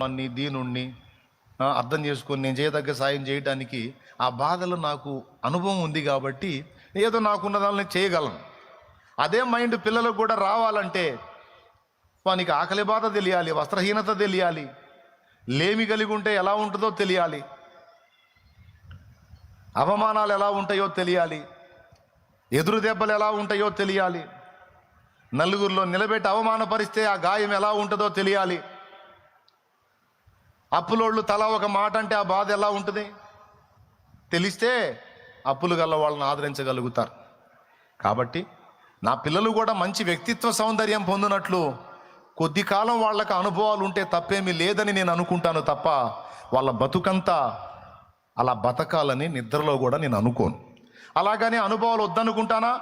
మన్ని దీనుణ్ణి అర్థం చేసుకొని నేను చేయదగ్గ సాయం చేయడానికి ఆ బాధలు నాకు అనుభవం ఉంది కాబట్టి ఏదో నాకున్న దాన్ని చేయగలను. అదే మైండ్ పిల్లలకు కూడా రావాలంటే వానికి ఆకలి బాధ తెలియాలి వస్త్రహీనత తెలియాలి లేమి కలిగి ఉంటే ఎలా ఉంటుందో తెలియాలి అవమానాలు ఎలా ఉంటాయో తెలియాలి ఎదురు దెబ్బలు ఎలా ఉంటాయో తెలియాలి నలుగురిలో నిలబెట్టి అవమానపరిస్తే ఆ గాయం ఎలా ఉంటుందో తెలియాలి. అప్పులోళ్ళు తలా ఒక మాట అంటే ఆ బాధ ఎలా ఉంటుంది? తెలిస్తే అప్పులు గల వాళ్ళని ఆదరించగలుగుతారు. కాబట్టి నా పిల్లలు కూడా మంచి వ్యక్తిత్వ సౌందర్యం పొందినట్లు కొద్ది కాలం వాళ్ళకి అనుభవాలు ఉంటే తప్పేమీ లేదని నేను అనుకుంటాను తప్ప వాళ్ళ బతుకంతా అలా బతకాలని నిద్రలో కూడా నేను అనుకోను. అలాగనే అనుభవాలు వద్దనుకుంటానా?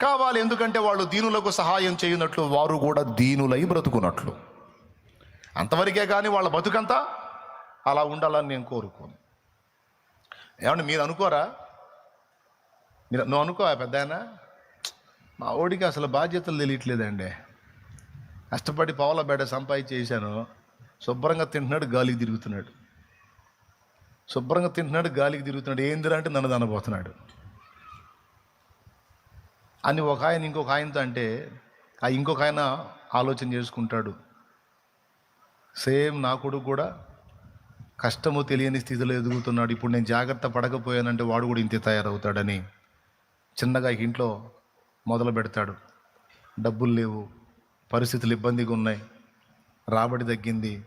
కావాలి ఎందుకంటే వాళ్ళు దీనులకు సహాయం చేయనట్లు వారు కూడా దీనులై బ్రతుకున్నట్లు అంతవరకే కానీ వాళ్ళ బతుకంతా అలా ఉండాలని నేను కోరుకోను. ఏమన్నా మీరు అనుకోరా? మీరు నువ్వు అనుకో పెద్ద మా ఓడికి అసలు బాధ్యతలు తెలియట్లేదండి. కష్టపడి పావుల బేడ సంపాదించేసాను శుభ్రంగా తింటున్నాడు గాలికి తిరుగుతున్నాడు. శుభ్రంగా తింటున్నాడు గాలికి తిరుగుతున్నాడు. ఏందిరా అంటే నన్ను దనబోతున్నాడు అని ఒక ఆయన ఇంకొక ఆయనతో అంటే ఆ ఇంకొక ఆయన ఆలోచన చేసుకుంటాడు. సేమ్ నా కొడుకు కూడా కష్టము తెలియని స్థితిలో ఎదుగుతున్నాడు. ఇప్పుడు నేను జాగ్రత్త పడకపోయానంటే వాడు కూడా ఇంతే తయారవుతాడని చిన్నగా ఇంట్లో మొదలు పెడతాడు. డబ్బులు లేవు పరిస్థితులు ఇబ్బందిగా ఉన్నాయి రాబడి తగ్గింది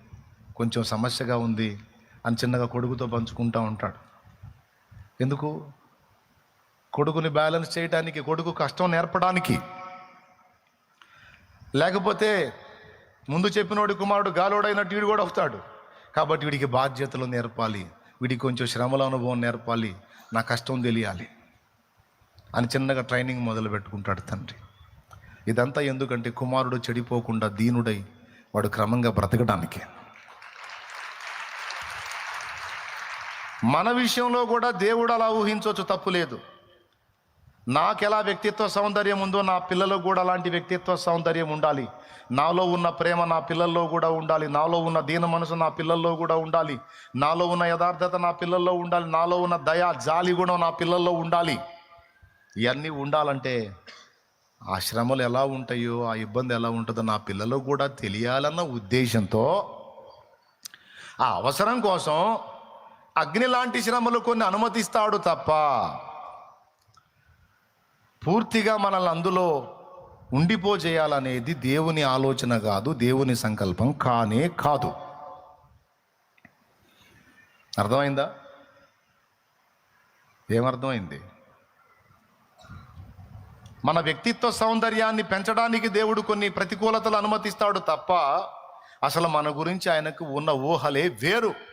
కొంచెం సమస్యగా ఉంది అని చిన్నగా కొడుకుతో పంచుకుంటూ ఉంటాడు. ఎందుకు? కొడుకుని బ్యాలెన్స్ చేయడానికి కొడుకు కష్టం నేర్పడానికి. లేకపోతే ముందు చెప్పినోడి కుమారుడు గాలోడైనట్టు వీడు కూడా అవుతాడు. కాబట్టి వీడికి బాధ్యతలు నేర్పాలి. వీడికి కొంచెం శ్రమల అనుభవం నేర్పాలి. నా కష్టం తెలియాలి అని చిన్నగా ట్రైనింగ్ మొదలు పెట్టుకుంటాడు తండ్రి. ఇదంతా ఎందుకంటే కుమారుడు చెడిపోకుండా దీనుడై వాడు క్రమంగా బ్రతకడానికి. మన విషయంలో కూడా దేవుడు అలా ఊహించవచ్చు తప్పు లేదు. నాకెలా వ్యక్తిత్వ సౌందర్యం ఉందో నా పిల్లలకు కూడా అలాంటి వ్యక్తిత్వ సౌందర్యం ఉండాలి. నాలో ఉన్న ప్రేమ నా పిల్లల్లో కూడా ఉండాలి. నాలో ఉన్న దీన మనసు నా పిల్లల్లో కూడా ఉండాలి. నాలో ఉన్న యథార్థత నా పిల్లల్లో ఉండాలి. నాలో ఉన్న దయ జాలి గుణం నా పిల్లల్లో ఉండాలి. ఇవన్నీ ఉండాలంటే ఆ శ్రమలు ఎలా ఉంటాయో ఆ ఇబ్బంది ఎలా ఉంటుందో నా పిల్లలకు కూడా తెలియాలన్న ఉద్దేశంతో ఆ అవసరం కోసం అగ్ని లాంటి శ్రమలు కొన్ని అనుమతిస్తాడు తప్ప పూర్తిగా మనల్ని అందులో ఉండిపోజేయాలనేది దేవుని ఆలోచన కాదు దేవుని సంకల్పం కానే కాదు. అర్థమైందా? ఏమర్థమైంది? మన వ్యక్తిత్వ సౌందర్యాన్ని పెంచడానికి దేవుడు కొన్ని ప్రతికూలతలు అనుమతిస్తాడు తప్ప అసలు మన గురించి ఆయనకు ఉన్న ఊహలే వేరు.